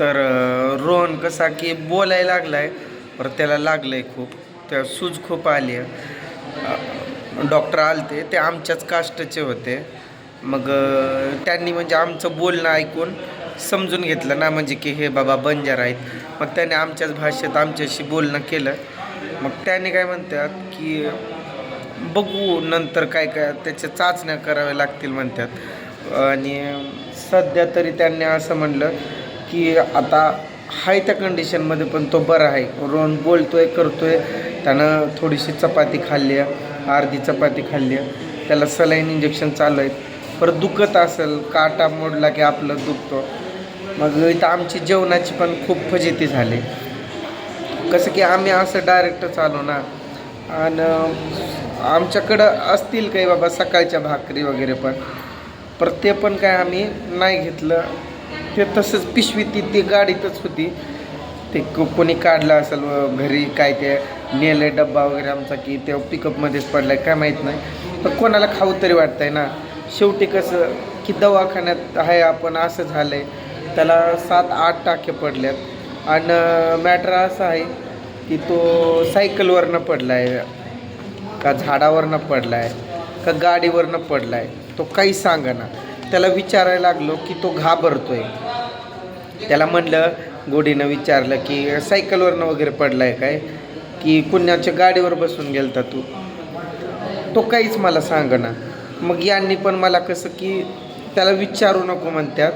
तर रोहन कसा की बोलायला लागला आहे परत त्याला लागलं आहे खूप. त्या सूज खूप आली आहे. डॉक्टर आलते ते आमच्याच कास्टचे होते. मग त्यांनी म्हणजे आमचं बोलणं ऐकून समजून घेतलं ना म्हणजे की हे बाबा बंजार आहेत. मग त्याने आमच्याच भाषेत आमच्याशी बोलणं केलं. मग त्याने काय म्हणतात की बघू नंतर काय काय त्याच्या चाचण्या कराव्या लागतील म्हणतात. आणि सध्या तरी त्यांनी असं म्हणलं की आता हाय त्या कंडिशनमध्ये पण तो बरा आहे. रोहन बोलतोय करतोय. त्यानं थोडीशी चपाती खाल्ली आहे. अर्धी चपाती खाल्ली आहे. त्याला सलाईन इंजेक्शन चालू आहे परत दुखत असेल काटा मोडला की आपलं दुखतो. मग इथं आमची जेवणाची पण खूप फजिती झाली. कसं की आम्ही असं डायरेक्ट चालू ना. आणि आमच्याकडं असतील काही बाबा सकाळच्या भाकरी वगैरे पण. पर ते पण काय आम्ही नाही घेतलं. ते तसंच पिशवी ती ती गाडीतच होती. ते कोणी काढलं असेल व घरी काय ते नेलं डब्बा वगैरे आमचा की ते पिकअपमध्येच पडला आहे काय माहीत नाही. पण कोणाला खाऊ तरी वाटतंय ना. शेवटी कसं की दवाखान्यात आहे आपण असं झालं आहे त्याला सात आठ टाके पडल्यात. आणि मॅटर असं आहे की तो सायकलवरनं पडला आहे का झाडावरनं पडला आहे का गाडीवरनं पडला आहे तो काही सांगा ना त्याला विचारायला लागलो की तो घाबरतोय. त्याला म्हणलं गोडीनं विचारलं की सायकलवरनं वगैरे पडला आहे काय? की पुण्याच्या गाडीवर बसून गेलता तू? तो काहीच मला सांगना. मग यांनी पण मला कसं की त्याला विचारू नको म्हणतात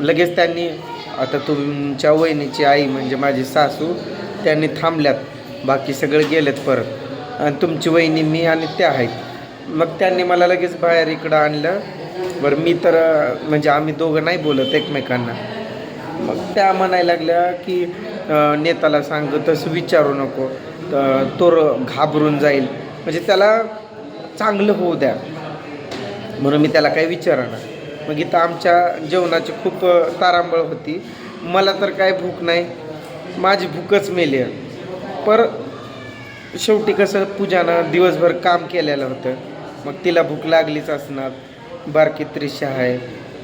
लगेच त्यांनी आता तुमच्या वहिनीची आई म्हणजे माझी सासू त्यांनी थांबल्यात. बाकी सगळे गेलेत परत. आणि तुमची वहिनी मी आणि त्या आहेत. मग त्यांनी मला लगेच बाहेर इकडं आणलं. बरं मी तर म्हणजे आम्ही दोघं नाही बोलत एकमेकांना. मग त्या म्हणायला लागल्या की नेताला सांग तसं विचारू नको तर तो घाबरून जाईल. म्हणजे त्याला चांगलं होऊ द्या. म्हणून मी त्याला काही विचारणार. मग इथं आमच्या जेवणाची खूप तारांबळ होती. मला तर काय भूक नाही. माझी भूकच मेली. पर शेवटी कसं पूजानं दिवसभर काम केलेलं होतं. मग तिला भूक लागलीच असणार. बारकी त्रिशा आहे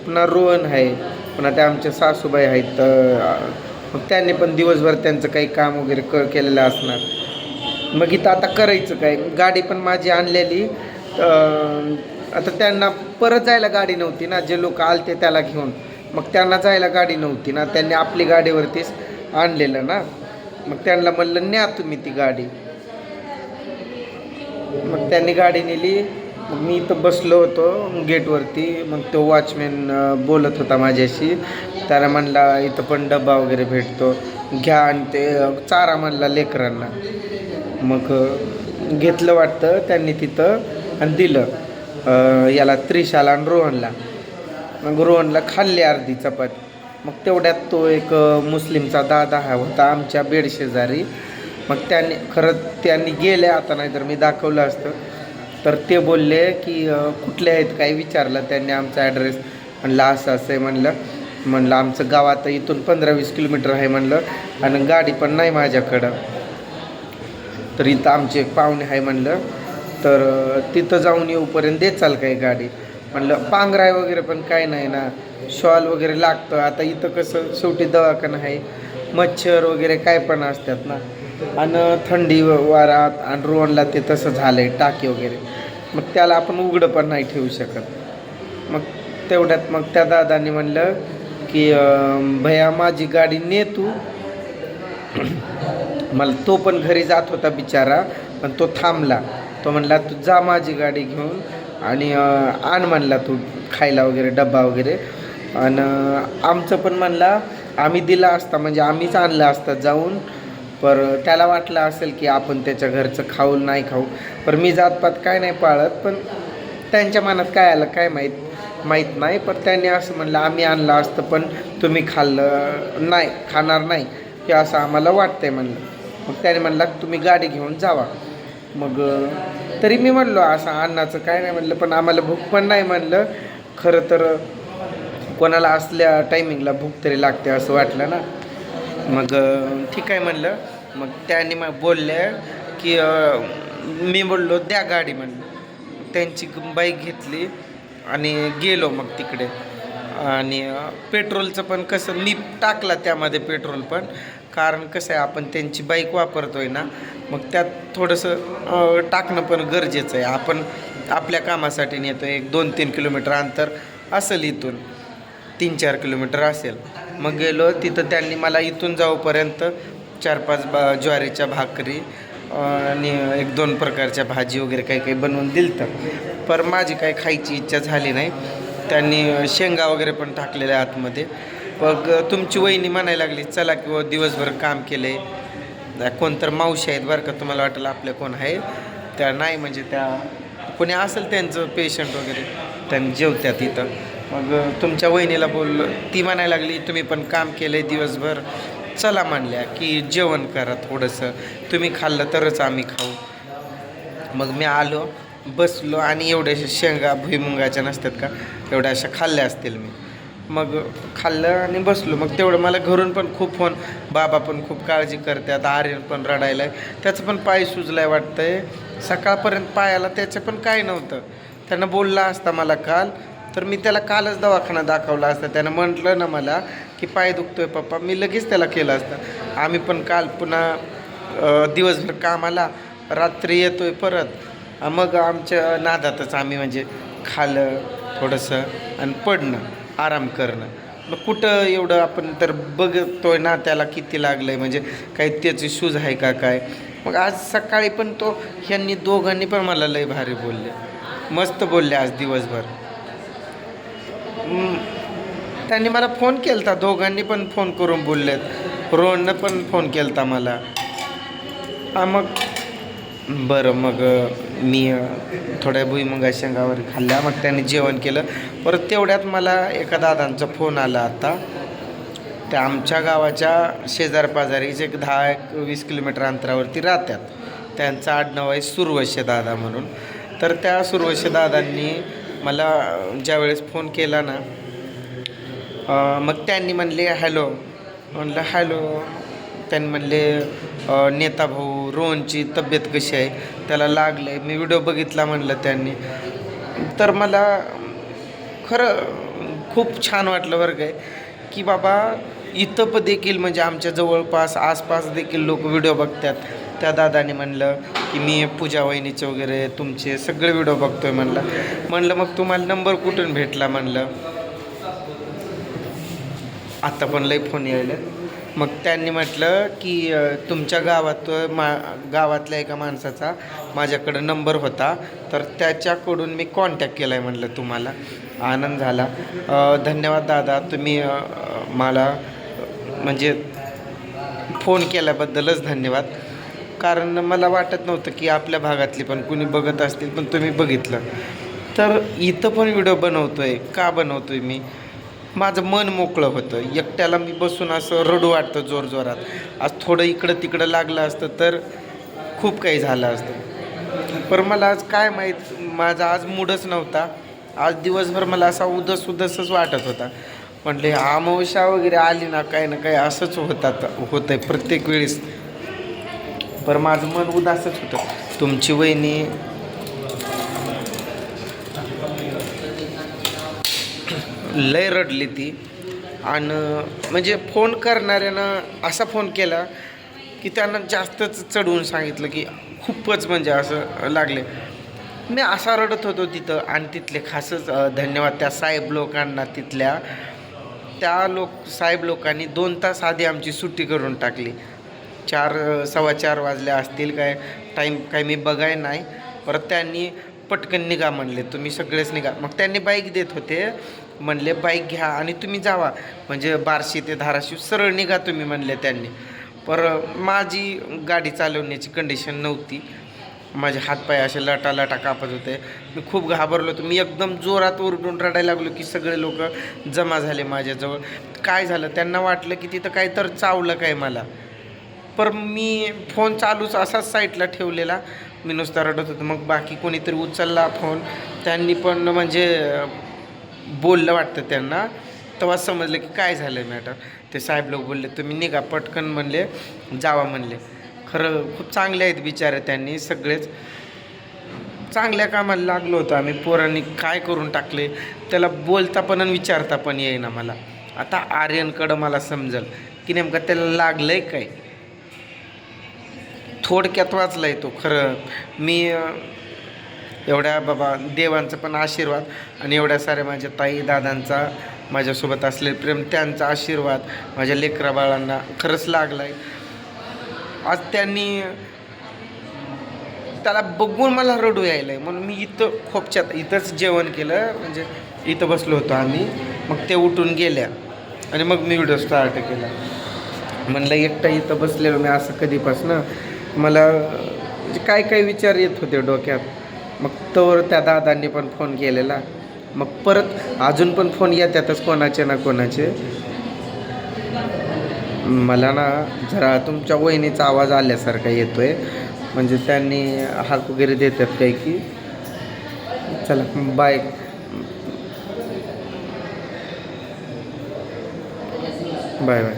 पुन्हा रोहन आहे पुन्हा त्या आमच्या सासूबाई आहेत मग त्यांनी पण दिवसभर त्यांचं काही काम वगैरे क केलेलं असणार. मग इथं आता करायचं काय? गाडी पण माझी आणलेली आता त्यांना परत जायला गाडी नव्हती ना जे लोक आलते त्याला घेऊन. मग त्यांना जायला गाडी नव्हती ना त्यांनी आपली गाडीवरतीच आणलेलं ना. मग त्यांना म्हणलं न्या तुम्ही ती गाडी. मग त्यांनी गाडी नेली. मग मी इथं बसलो होतो गेटवरती. मग तो वॉचमॅन बोलत होता माझ्याशी. त्याला म्हणला इथं पण डबा वगैरे भेटतो. घ्या आणि ते चारा म्हणला लेकरांना. मग घेतलं वाटतं त्यांनी तिथं आणि दिलं. याला त्रिशाला आणि रोहनला. मग रोहनला खाल्ली अर्धी चपाती. मग तेवढ्यात तो एक मुस्लिमचा दादा हा होता आमच्या बेडशेजारी. मग त्यांनी खरं त्यांनी गेले आता नाही तर मी दाखवलं असतं. तर ते बोलले की कुठले आहेत? काही विचारलं त्यांनी आमचा ॲड्रेस म्हणलं असं असं आहे म्हणलं. म्हणलं आमचं गाव आता इथून पंधरा वीस किलोमीटर आहे म्हणलं. आणि गाडी पण नाही माझ्याकडं. तर इथं आमचे पाहुणे आहे म्हणलं. तर तिथं जाऊन येऊपर्यंत देचाल काही गाडी? म्हणलं पांघराय वगैरे पण काय नाही ना. शॉल वगैरे लागतं. आता इथं कसं शेवटी दवाखाना आहे. मच्छर वगैरे काय पण असतात ना. आणि थंडी व- वारात आणि रोहनला ते तसं झालं आहे टाकी वगैरे. मग त्याला आपण उघडं पण नाही ठेवू शकत. मग तेवढ्यात मग त्या दादाने म्हणलं की भैया माझी गाडी ने तू. मला तो पण घरी जात होता बिचारा पण तो थांबला. तो म्हणला तू जा माझी गाडी घेऊन आणि आण म्हणला तू खायला वगैरे डब्बा वगैरे. आणि आमचं पण म्हणला आम्ही दिला असता म्हणजे आम्हीच आणलं असतं जाऊन पर त्याला वाटलं असेल की आपण त्याच्या घरचं खाऊ नाही खाऊ. पर मी जातपात काय नाही पाळत पण त्यांच्या मनात काय आलं काय माहीत माहीत नाही. पण त्यांनी असं म्हणलं आम्ही आणलं असतं पण तुम्ही खाल्लं नाही खाणार नाही. हे असं आम्हाला वाटतंय म्हणलं. मग त्याने म्हणलं तुम्ही गाडी घेऊन जावा. मग तरी मी म्हणलो असं अन्नाचं काय नाही म्हणलं पण आम्हाला भूक पण नाही म्हणलं. खरं तर कोणाला असल्या टायमिंगला भूक तरी लागते असं वाटलं ना. मग ठीक आहे म्हणलं. मग त्याने मग बोलल्या की मी बोललो द्या गाडी म्हणलं त्यांची बाईक घेतली आणि गेलो मग तिकडे. आणि पेट्रोलचं पण कसं मी टाकला त्यामध्ये पेट्रोल पण. कारण कसं आहे आपण त्यांची बाईक वापरतोय ना मग त्यात थोडंसं टाकणं पण गरजेचं आहे. आपण आपल्या कामासाठी नेतो एक दोन तीन किलोमीटर अंतर असेल इथून. तीन चार किलोमीटर असेल. मग गेलो तिथं त्यांनी मला इथून जाऊपर्यंत चार पाच बा ज्वारीच्या भाकरी आणि एक दोन प्रकारच्या भाजी वगैरे काही काही बनवून दिलं तर पर माझी काही खायची इच्छा झाली नाही. त्यांनी शेंगा वगैरे पण टाकलेल्या आतमध्ये. मग तुमची वहिनी म्हणायला लागली चला किंवा दिवसभर काम केलं आहे कोणतर मावशी आहेत बरं का तुम्हाला वाटेल आपल्या कोण आहे. त्या नाही म्हणजे त्या कोणी असेल त्यांचं पेशंट वगैरे त्यांनी जेवत्यात इथं मग तुमच्या वहिनीला बोललं ती म्हणायला लागली तुम्ही पण काम केलं आहे दिवसभर. चला म्हणल्या की जेवण करा थोडंसं. तुम्ही खाल्लं तरच आम्ही खाऊ. मग मी आलो बसलो आणि एवढ्याशा शेंगा भुईमुंगाच्या नसतात का? एवढ्या अशा खाल्ल्या असतील मी. मग खाल्लं आणि बसलो. मग तेवढं मला घरून पण खूप फोन बाबा पण खूप काळजी करतात आर्यन पण रडायला आहे त्याचं पण पाय सुजलाय वाटतंय. सकाळपर्यंत पायाला त्याचं पण काय नव्हतं. त्यानं बोलला असता मला काल तर मी त्याला कालच दवाखाना दाखवला असता. त्यानं म्हटलं ना मला की पाय दुखतोय पप्पा. मी लगेच त्याला केलं असतं. आम्ही पण काल पुन्हा दिवसभर कामाला रात्री येतोय परत. मग आमच्या नादातच आम्ही म्हणजे खाल्लं थोडंसं आणि पडणं आराम करणं. मग कुठं एवढं आपण तर बघतोय ना त्याला किती लागलं आहे म्हणजे काही त्याची शूज आहे का काय? मग आज सकाळी पण तो ह्यांनी दोघांनी पण मला लय भारी बोलले. मस्त बोलले आज दिवसभर. त्यांनी मला फोन केलता दोघांनी पण फोन करून बोललेत. रोहननं पण फोन केलता मला. हा मग बरं मग मी थोड्या भुईमुगा शेंगावर खाल्ल्या मग त्यांनी जेवण केलं. परत तेवढ्यात मला एका दादांचा फोन आला आता. त्या आमच्या गावाच्या शेजारपाजारीच एक दहा एक वीस किलोमीटर अंतरावरती राहतात. त्यांचं आडनाव आहे सुरवश्य दादा म्हणून. तर त्या सुरवश्य दादांनी मला ज्यावेळेस फोन केला ना मग त्यांनी म्हणले हॅलो. म्हणलं हॅलो. त्यांनी म्हणले नेता भाऊ रोहनची तब्येत कशी आहे? त्याला लागलं आहे मी व्हिडिओ बघितला म्हणलं त्यांनी. तर मला खरं खूप छान वाटलं बरं काय की बाबा इथं पण देखील म्हणजे आमच्या जवळपास आसपास देखील लोक व्हिडिओ बघतात. त्या दादाने म्हणलं की मी पूजा वहिनीचे वगैरे तुमचे सगळे व्हिडिओ बघतोय म्हणलं. म्हणलं मग तुम्हाला नंबर कुठून भेटला? म्हणलं. आता पण लई फोन यायला मग त्यांनी म्हटलं की तुमच्या गावात मा गावातल्या एका माणसाचा माझ्याकडं नंबर होता तर त्याच्याकडून मी कॉन्टॅक्ट केला आहे म्हटलं तुम्हाला. आनंद झाला. धन्यवाद दादा तुम्ही मला म्हणजे फोन केल्याबद्दलच धन्यवाद. कारण मला वाटत नव्हतं की आपल्या भागातली पण कुणी बघत असतील पण तुम्ही बघितलं. तर इथं पण व्हिडिओ बनवतो आहे का बनवतो आहे मी? माझं मन मोकळं होतं. एकट्याला मी बसून असं रडू वाटतं जोरजोरात आज थोडं इकडं तिकडं लागलं असतं तर खूप काही झालं असतं. पण मला आज काय माहीत? माझा आज मूडच नव्हता. आज दिवसभर मला असा उदस उदसच वाटत होता. म्हटले अमावस्या वगैरे आली ना काही ना काही असंच होतात होतं आहे प्रत्येक वेळेस. पर माझं मन उदासच होतं. तुमची वहिनी लय रडली ती. आणि म्हणजे फोन करणाऱ्यानं असा फोन केला की त्यानं जास्तच चढवून सांगितलं की खूपच म्हणजे असं लागले. मी असा रडत होतो तिथं आणि तिथले खासच धन्यवाद त्या साहेब लोकांना तिथल्या. त्या लोक साहेब लोकांनी दोन तास आधी आमची सुट्टी करून टाकली. चार सव्वा चार वाजल्या असतील काय टाईम काय मी बघाय नाही. परत त्यांनी पटकन निघा म्हणले तुम्ही सगळेच निघा. मग त्यांनी बाईक देत होते. म्हणले बाईक घ्या आणि तुम्ही जावा. म्हणजे बारशी ते धाराशिव सरळ निघा तुम्ही म्हणले त्यांनी. पर माझी गाडी चालवण्याची कंडिशन नव्हती. माझे हातपाय असे लटा लटा कापत होते. मी खूप घाबरलो होतो. मी एकदम जोरात ओरडून रडायला लागलो की सगळे लोक जमा झाले माझ्याजवळ. काय झालं? त्यांना वाटलं की तिथं काय तर चावलं काय मला. पर मी फोन चालूच असाच साईटला ठेवलेला. मी नुसता रडत होतो. मग बाकी कोणीतरी उचलला फोन. त्यांनी पण म्हणजे बोललं वाटतं त्यांना. तेव्हा समजलं की काय झालं मॅटर. ते साहेब लोक बोलले तुम्ही निघा पटकन म्हणले जावा म्हणले. खरं खूप चांगले आहेत बिचारे त्यांनी सगळेच. चांगल्या कामाला लागलो होतो आम्ही. पोरांनी काय करून टाकले? त्याला बोलता पण आणि विचारता पण येईना मला. आता आर्यनकडं मला समजल की नेमकं त्याला लागलं आहे काय? थोडक्यात वाचलाय तो खरं. मी एवढ्या बाबा देवांचा पण आशीर्वाद आणि एवढ्या साऱ्या माझ्या ताई दादांचा माझ्यासोबत असलेले प्रेम त्यांचा आशीर्वाद माझ्या लेकरा बाळांना खरंच लागलाय. आज त्यांनी त्याला बघून मला रडू यायलंय. म्हणून मी इथं खोपच्यात इथंच जेवण केलं. म्हणजे इथं बसलो होतो आम्ही. मग ते उठून गेल्या. आणि मग मी व्हिडिओ स्टार्ट केला. म्हणलं एकटा इथं बसलेलो मी असं कधीपासनं. मला म्हणजे काय काय विचार येत होते डोक्यात? मग तोवर त्या दादांनी पण फोन केलेला. मग परत अजून पण फोन येतातच कोणाचे ना कोणाचे. मला ना जरा तुमच्या वहिनीचा आवाज आल्यासारखा येतोय. म्हणजे त्यांनी हाक वगैरे देतात काही की चला बाय बाय बाय